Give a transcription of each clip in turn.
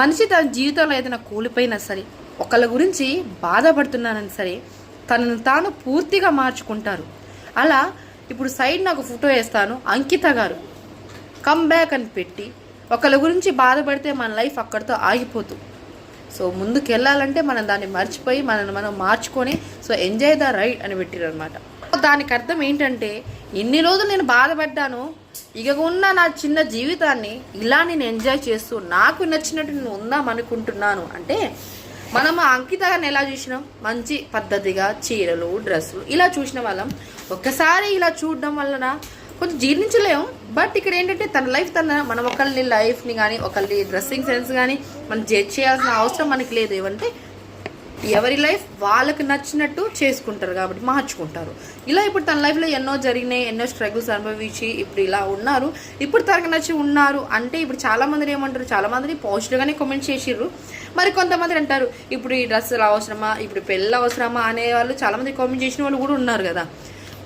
మనిషి తన జీవితంలో ఏదైనా కూలిపోయినా సరే ఒకళ్ళ గురించి బాధపడుతున్నానని సరే తనను తాను పూర్తిగా మార్చుకుంటారు. అలా ఇప్పుడు సైడ్ నాకు ఫోటో వేస్తాను అంకిత గారు. కమ్ బ్యాక్ అని పెట్టి ఒకళ్ళ గురించి బాధపడితే మన లైఫ్ అక్కడితో ఆగిపోతుంది సో ముందుకు వెళ్ళాలంటే మనం దాన్ని మర్చిపోయి మనల్ని మనం మార్చుకొని సో ఎంజాయ్ ద రైడ్ అని పెట్టారు అనమాట దానికి అర్థం ఏంటంటే ఎన్ని రోజులు నేను బాధపడ్డాను ఇక ఉన్న నా చిన్న జీవితాన్ని ఇలా నేను ఎంజాయ్ చేస్తూ నాకు నచ్చినట్టు నేను ఉందాం అనుకుంటున్నాను. అంటే మనం ఆ అంకిత గారిని ఎలా చూసినాం? మంచి పద్ధతిగా చీరలు డ్రెస్సులు ఇలా చూసిన వాళ్ళం. ఒక్కసారి ఇలా చూడడం వలన కొంచెం జీర్ణించలేము బట్ ఇక్కడ ఏంటంటే తన లైఫ్ తన మనం ఒకళ్ళని లైఫ్ని కానీ ఒకళ్ళని డ్రెస్సింగ్ సెన్స్ కానీ మనం జడ్జ్ చేయాల్సిన అవసరం మనకి లేదు. ఏమంటే ఎవరి లైఫ్ వాళ్ళకి నచ్చినట్టు చేసుకుంటారు కాబట్టి మార్చుకుంటారు. ఇలా ఇప్పుడు తన లైఫ్లో ఎన్నో జరిగినాయి ఎన్నో స్ట్రగుల్స్ అనుభవించి ఇప్పుడు ఇలా ఉన్నారు. ఇప్పుడు తనకు నచ్చి ఉన్నారు అంటే ఇప్పుడు చాలామంది ఏమంటారు? చాలామంది పాజిటివ్గానే కామెంట్ చేసిర్రు. మరి కొంతమంది అంటారు ఇప్పుడు ఈ డ్రెస్సులు అవసరమా? ఇప్పుడు పెళ్ళి అవసరమా? అనే వాళ్ళు చాలామంది కామెంట్ చేసిన వాళ్ళు కూడా ఉన్నారు కదా.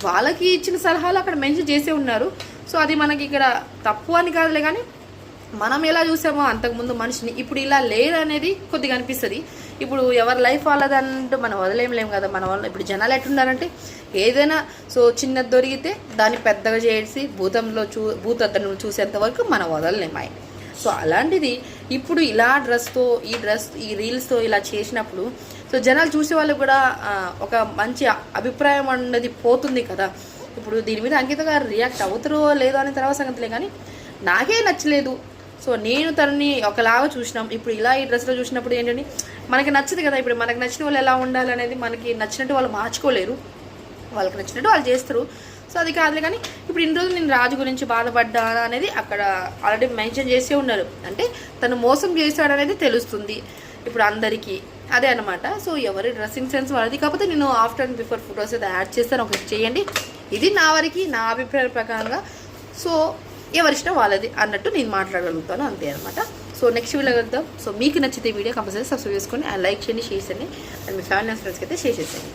వాళ్ళకి ఇచ్చిన సలహాలు అక్కడ మెన్షన్ చేసే ఉన్నారు. సో అది మనకి ఇక్కడ తప్పు అని కాదులే కానీ మనం ఎలా చూసామో అంతకుముందు మనిషిని ఇప్పుడు ఇలా లేరు అనేది కొద్దిగా అనిపిస్తుంది. ఇప్పుడు ఎవరి లైఫ్ వాళ్ళదంటే మనం వదిలేయలేం కదా. మన వల్ల ఇప్పుడు జనాలు ఎట్లున్నారంటే ఏదైనా సో చిన్నది దొరికితే దాన్ని పెద్దగా చేసి భూతంలో చూ భూతద్దను చూసేంత వరకు మనం వదలలేం ఆయన. సో అలాంటిది ఇప్పుడు ఇలా డ్రెస్తో ఈ డ్రెస్ ఈ రీల్స్తో ఇలా చేసినప్పుడు సో జనాలు చూసే వాళ్ళకి కూడా ఒక మంచి అభిప్రాయం అన్నది పోతుంది కదా. ఇప్పుడు దీని మీద అంకిత గారు రియాక్ట్ అవుతారో లేదో అనే తర్వాత సంగతిలే కానీ నాకే నచ్చలేదు. సో నేను తనని ఒకలాగా చూసినాం. ఇప్పుడు ఇలా ఈ డ్రెస్లో చూసినప్పుడు ఏంటంటే మనకి నచ్చదు కదా ఇప్పుడు మనకి నచ్చిన వాళ్ళు ఎలా ఉండాలనేది మనకి నచ్చినట్టు వాళ్ళు మార్చుకోలేరు. వాళ్ళకి నచ్చినట్టు వాళ్ళు చేస్తారు. సో అది కాదులే కానీ ఇప్పుడు ఇన్ని రోజులు నేను రాజు గురించి బాధపడ్డాను అనేది అక్కడ ఆల్రెడీ మెన్షన్ చేసే ఉన్నారు. అంటే తను మోసం చేశాడనేది తెలుస్తుంది. ఇప్పుడు అందరికీ అదే అనమాట సో ఎవరి డ్రెస్సింగ్ సెన్స్ వాళ్ళది. కాకపోతే నేను ఆఫ్టర్ అండ్ బిఫోర్ ఫొటోస్ అయితే యాడ్ చేస్తాను. ఒకటి చేయండి. ఇది నా వరకు నా అభిప్రాయం ప్రకారంగా. సో ఎవరిష్టం వాళ్ళది అన్నట్టు నేను మాట్లాడగలుగుతాను అంతే అనమాట సో నెక్స్ట్ వీడియో వెళ్తాం సో మీకు నచ్చితే వీడియో కంపల్సరీ సబ్స్క్రైబ్ చేసుకొని లైక్ చేయండి షేర్ చేయండి. అండ్ మీ ఫ్యామిలీ ఫ్రెండ్స్కి అయితే షేర్ చేసేయండి.